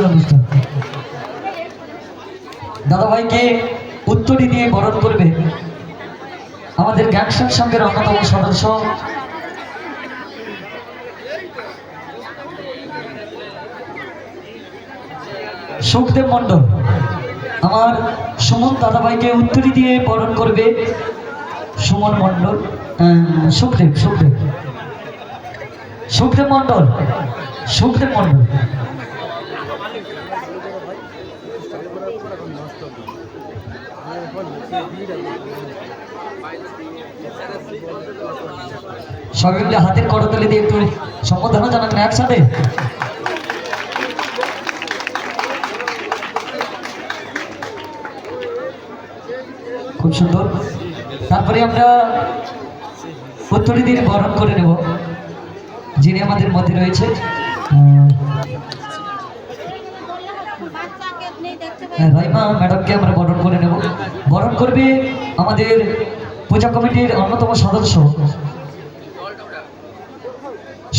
আমাদের অনুষ্ঠান। দাদাভাইকে উত্তরী দিয়ে বরণ করবে আমাদের গ্যাংস্টার সঙ্গের অন্যতম সদস্য। সুখদেব মণ্ডল আমার সুমন দাদাভাইকে উত্তরী দিয়ে বরণ করবে সুমন মণ্ডল আহ, সুখদেব সুখদেব। সুখদেব মণ্ডল সুখদেব মণ্ডল। সবাই মিলে হাতের করতালি দিয়ে একটু সম্বোধনা জানাবেন একসাথে। খুব সুন্দর। তারপরে আমরা উত্তরী দিয়ে বরণ করে নেব, যিনি আমাদের মধ্যে রয়েছে। ম্যাডামকে আমরা করে নেব। বরণ করবে আমাদের কমিটির অন্যতম সদস্য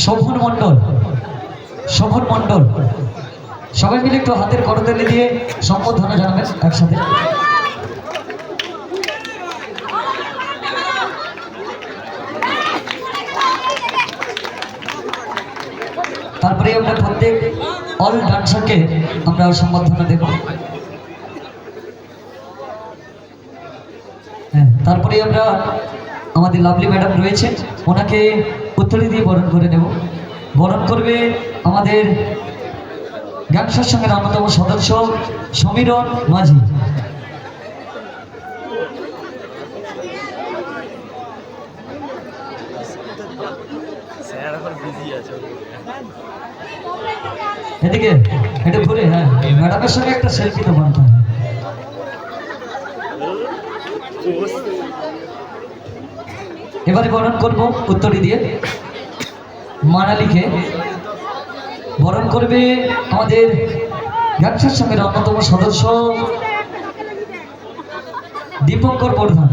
শোভন মণ্ডল। শোভন মণ্ডল। সবাই মিলে একটু হাতের করতালি দিয়ে সম্বোধনা জানাবেন একসাথে। তারপরে আমরা প্রত্যেক অল ডান্সারকে আমরা সম্বর্ধনা দেব হ্যাঁ তারপরে আমরা আমাদের লাভলি ম্যাডাম রয়েছে। ওনাকে উত্তরী দিয়ে বরণ করে নেব। বরণ করবে আমাদের গ্যাংসার সঙ্গের অন্যতম সদস্য সমীরণ মাঝি। এদিকে, এটা ঘুরে হ্যাঁ ম্যাডামের সঙ্গে একটা সেলফি তো বানতে এবারে বরণ করব উত্তরী দিয়ে। মানালিকে বরণ করবে আমাদের ব্যবসার সঙ্গে অন্যতম সদস্য দীপঙ্কর প্রধান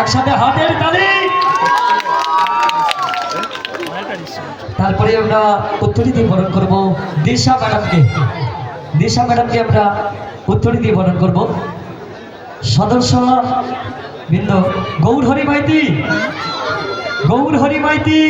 একসাথে হাতের তালি। তারপরে আমরা উত্তরী দিয়ে বরণ করব দিশা ম্যাডামকে। দিশা ম্যাডামকে আমরা উত্তরী দিয়ে বরণ করব। সদস্য বৃন্দ, গৌর হরি মাইতি! গৌর হরি মাইতি!